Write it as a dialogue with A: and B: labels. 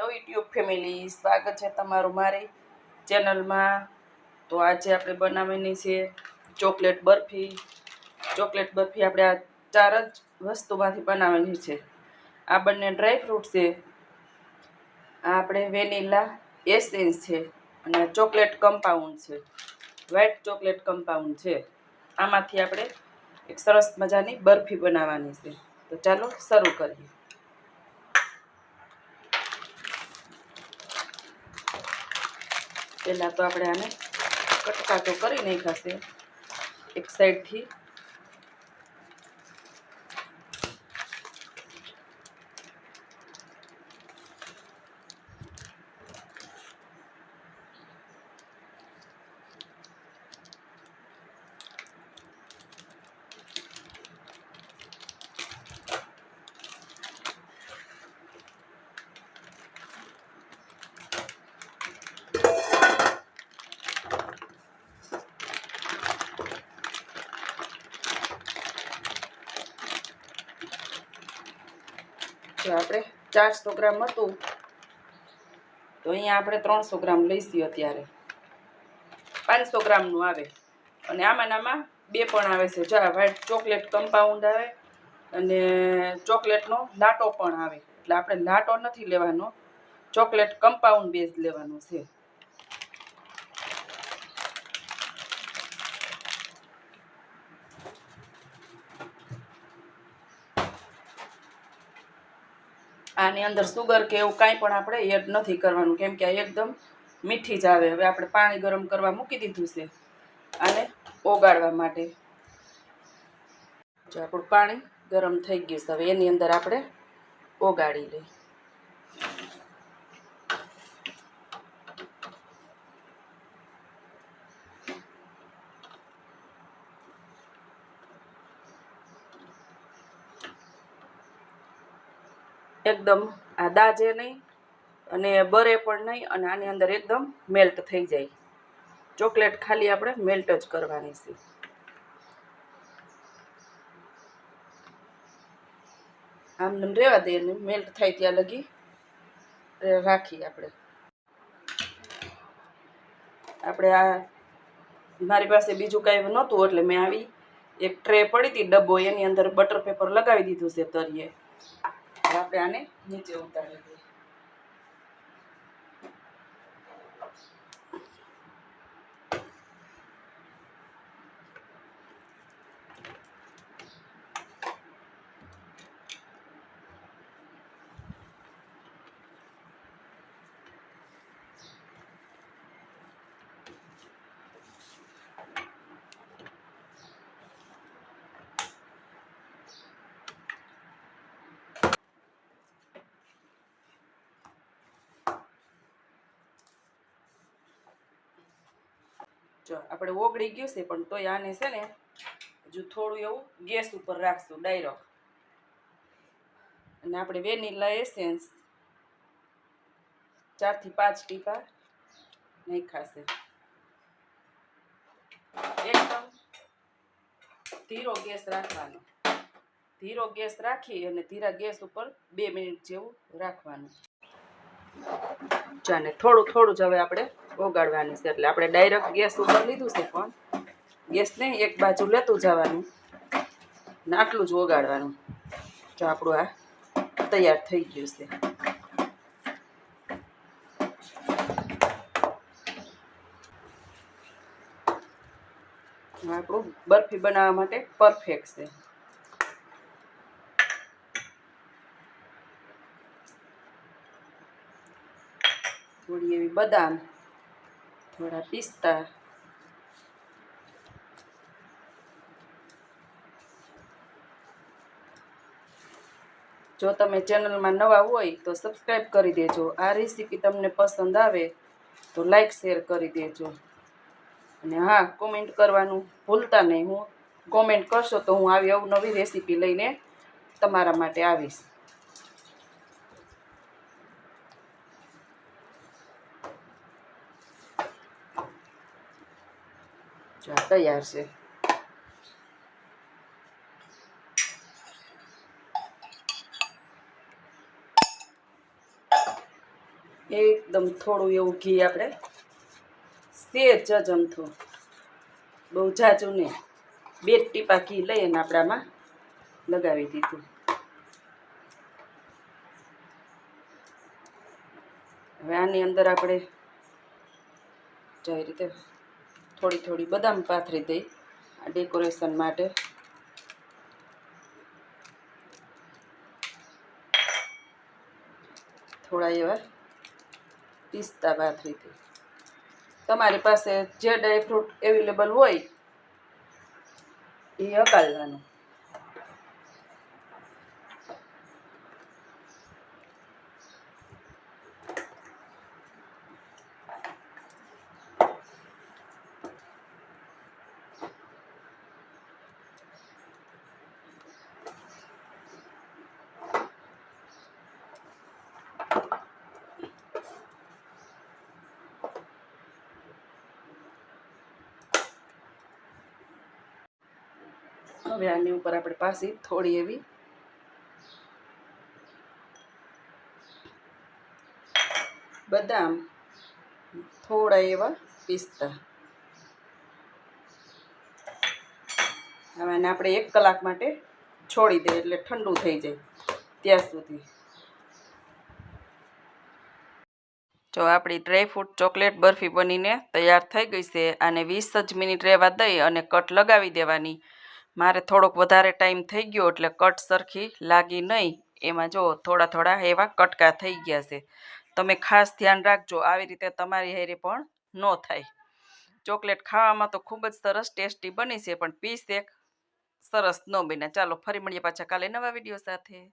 A: Hello YouTube family. સ્વાગત છે તમારું મારી ચેનલમાં. તો આજે આપણે બનાવવાની છે ચોકલેટ બરફી. ચોકલેટ બરફી આપણે આ ચાર જ વસ્તુમાંથી બનાવવાની છે. આ બંને ડ્રાય ફ્રૂટ છે. આ આપણે વેનીલા એસેન્સ છે અને ચોકલેટ કમ્પાઉન્ડ છે. વ્હાઇટ ચોકલેટ કમ્પાઉન્ડ છે. આમાંથી આપણે એક સરસ મજાની બરફી બનાવવાની છે. તો ચાલો શરૂ કરીએ. પહેલાં તો આપણે આને કટકાટો કરી નાખાશે એક સાઈડથી જો આપણે. ચારસો ગ્રામ હતું. તો અહીંયા આપણે ત્રણસો ગ્રામ લઈશું અત્યારે. પાંચસો ગ્રામનું આવે. અને આમાં આમાં બે પણ આવે છે. જો વ્હાઈટ ચોકલેટ કમ્પાઉન્ડ આવે અને ચોકલેટનો લાટો પણ આવે. એટલે આપણે લાટો નથી લેવાનો. ચોકલેટ કમ્પાઉન્ડ બેઝ લેવાનો છે. આની અંદર સુગર કે એવું કાંઈ પણ આપણે એડ નથી કરવાનું. કેમ કે આ એકદમ મીઠી જ આવે. હવે આપણે પાણી ગરમ કરવા મૂકી દીધું છે આને ઓગાળવા માટે. જો આપણું પાણી ગરમ થઈ ગયું છે. હવે એની અંદર આપણે ઓગાળી લઈએ. એકદમ આ દાજે નહીં અને બરે પણ નહીં અને આની અંદર એકદમ મેલ્ટ થઈ જાય. ચોકલેટ ખાલી આપણે મેલ્ટ જ કરવાની છે. આમ રહેવા દઈએ ને મેલ્ટ થાય ત્યાં લગી રાખીએ આપણે. આપણે આ મારી પાસે બીજું કાંઈ નહોતું એટલે મેં આવી એક ટ્રે પડી હતી ડબ્બો, એની અંદર બટર પેપર લગાવી દીધું છે તરીએ. આપણે આને નીચે ઉતારી દઈએ. જો આપણે ઓગળી ગયું છે, પણ તોય આને છે ને હજુ થોડું એવું ગેસ ઉપર રાખશું ડાયરેક્ટ અને આપણે વેનીલા એસેન્સ ચારથી પાંચ ટીપા નાખાશે એકદમ ધીરો ગેસ રાખવાનો. ધીરો ગેસ રાખી અને ધીરા ગેસ ઉપર બે મિનિટ જેવું રાખવાનું. ચાને થોડું થોડું જ હવે આપણે ઓગાળવાની છે, એટલે આપણે ડાયરેક્ટ ગેસ ઉપર લીધું છે પણ ગેસને એક બાજુ લેતું જવાનું ને આટલું જ ઓગાળવાનું. જો આપણું આ તૈયાર થઈ ગયું છે. આપણું બરફી બનાવવા માટે પરફેક્ટ છે. થોડી એવી બદામ, થોડા પિસ્તા. જો તમે ચેનલમાં નવા હોય તો સબસ્ક્રાઈબ કરી દેજો. આ રેસીપી તમને પસંદ આવે તો લાઈક, શેર કરી દેજો. અને હા, કોમેન્ટ કરવાનું ભૂલતા નહીં. હું કોમેન્ટ કરશો તો હું આવી અવનવી રેસીપી લઈને તમારા માટે આવીશ. તૈયાર છે એકદમ થોડું એવું ઘી આપણે સેજ જ અમથું બહુ જાજું નહીં. બે ટીપા ઘી લઈ અને આપણામાં લગાવી દીધું. હવે આની અંદર આપણે જઈ રીતે થોડી થોડી બદામ પાથરી દઈ આ ડેકોરેશન માટે. થોડા એવા પિસ્તા પાથરી દઈ. તમારી પાસે જે ડ્રાયફ્રૂટ અવેલેબલ હોય એ હકાલવાનું. હવે આની ઉપર આપણે પાસી થોડી એવી. બદામ, થોડા એવા પિસ્તા. હવે આને આપણે એક કલાક માટે છોડી દઈએ, એટલે ઠંડુ થઈ જાય ત્યાં સુધી. જો આપણી ડ્રાયફ્રૂટ ચોકલેટ બરફી બનીને તૈયાર થઈ ગઈ છે, આને વીસ જ મિનિટ રહેવા દઈ અને કટ લગાવી દેવાની. મારે થોડોક વધારે ટાઈમ થઈ ગયો એટલે કટ સરખી લાગી નહીં એમાં જો થોડા થોડા એવા કટકા થઈ ગયા છે. તમે ખાસ ધ્યાન રાખજો, આવી રીતે તમારી હેરી પણ ન થાય. ચોકલેટ ખાવામાં તો ખૂબ જ સરસ ટેસ્ટી બની છે, પણ પીસ એક સરસ ન બને. ચાલો ફરી મળીએ પાછા કાલે નવા વીડિયો સાથે.